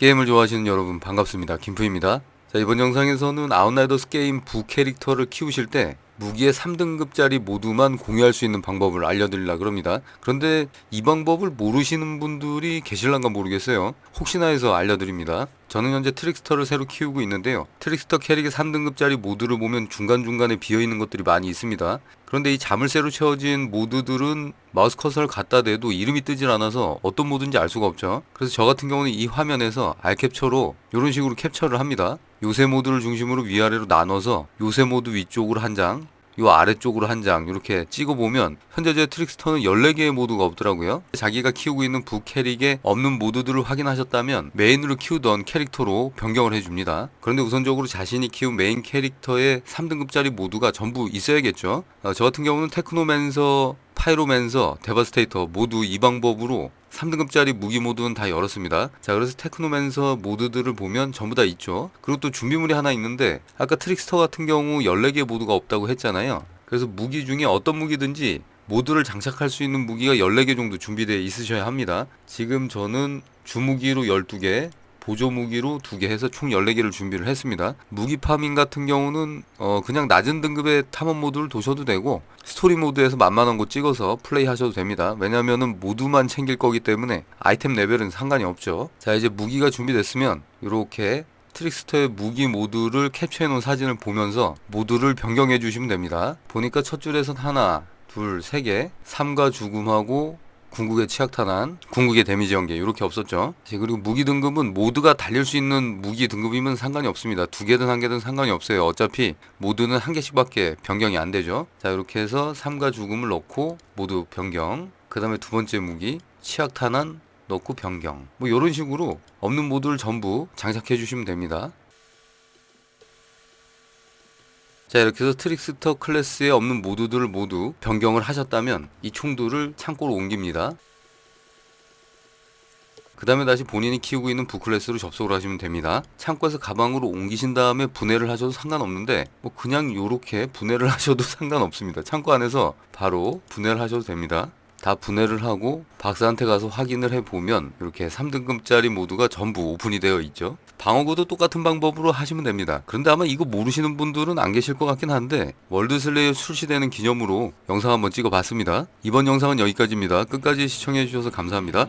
게임을 좋아하시는 여러분 반갑습니다. 김프입니다. 자, 이번 영상에서는 아웃라이더스 게임 부 캐릭터를 키우실 때 무기의 3등급짜리 모두만 공유할 수 있는 방법을 알려드리려고 합니다. 그런데 이 방법을 모르시는 분들이 계실란가 모르겠어요. 혹시나 해서 알려드립니다. 저는 현재 트릭스터를 새로 키우고 있는데요. 트릭스터 캐릭의 3등급짜리 모드를 보면 중간중간에 비어있는 것들이 많이 있습니다. 그런데 이 자물쇠로 채워진 모드들은 마우스 커서를 갖다 대도 이름이 뜨질 않아서 어떤 모드인지 알 수가 없죠. 그래서 저 같은 경우는 이 화면에서 알캡처로 이런 식으로 캡처를 합니다. 요새 모드를 중심으로 위아래로 나눠서 요새 모드 위쪽으로 한 장, 요 아래쪽으로 한 장 이렇게 찍어보면 현재 제 트릭스터는 14개의 모드가 없더라고요. 자기가 키우고 있는 부 캐릭에 없는 모드들을 확인하셨다면 메인으로 키우던 캐릭터로 변경을 해줍니다. 그런데 우선적으로 자신이 키운 메인 캐릭터의 3등급짜리 모두가 전부 있어야겠죠. 어, 저 같은 경우는 테크노맨서, 파이로맨서, 데바스테이터 모두 이 방법으로 3등급짜리 무기 모드는 다 열었습니다. 자, 그래서 테크노맨서 모드들을 보면 전부 다 있죠. 그리고 또 준비물이 하나 있는데 아까 트릭스터 같은 경우 14개 모드가 없다고 했잖아요. 그래서 무기 중에 어떤 무기든지 모드를 장착할 수 있는 무기가 14개 정도 준비되어 있으셔야 합니다. 지금 저는 주무기로 12개, 보조 무기로 2개 해서 총 14개를 준비를 했습니다. 무기 파밍 같은 경우는 어 그냥 낮은 등급의 탐험 모드를 도셔도 되고 스토리 모드에서 만만한 거 찍어서 플레이 하셔도 됩니다. 왜냐면은 모두만 챙길 거기 때문에 아이템 레벨은 상관이 없죠. 자 이제 무기가 준비됐으면 이렇게 트릭스터의 무기 모드를 캡처해 놓은 사진을 보면서 모드를 변경해 주시면 됩니다. 보니까 첫 줄에선 하나, 둘, 세 개, 삼가 죽음하고 궁극의 치약 탄환, 궁극의 데미지 연계 이렇게 없었죠. 자, 그리고 무기 등급은 모두가 달릴 수 있는 무기 등급이면 상관이 없습니다. 두 개든 한 개든 상관이 없어요. 어차피 모두는 한 개씩밖에 변경이 안 되죠. 자 이렇게 해서 삼가 죽음을 넣고 모두 변경. 그 다음에 두 번째 무기 치약 탄환 넣고 변경. 뭐 이런 식으로 없는 모드를 전부 장착해 주시면 됩니다. 자 이렇게 해서 트릭스터 클래스에 없는 모드들을 모두 변경을 하셨다면 이 총들을 창고로 옮깁니다. 그 다음에 다시 본인이 키우고 있는 부클래스로 접속을 하시면 됩니다. 창고에서 가방으로 옮기신 다음에 분해를 하셔도 상관없는데 뭐 그냥 요렇게 분해를 하셔도 상관없습니다. 창고 안에서 바로 분해를 하셔도 됩니다. 다 분해를 하고 박사한테 가서 확인을 해보면 이렇게 3등급짜리 모두가 전부 오픈이 되어 있죠. 방어구도 똑같은 방법으로 하시면 됩니다. 그런데 아마 이거 모르시는 분들은 안 계실 것 같긴 한데 월드슬레이어 출시되는 기념으로 영상 한번 찍어봤습니다. 이번 영상은 여기까지입니다. 끝까지 시청해주셔서 감사합니다.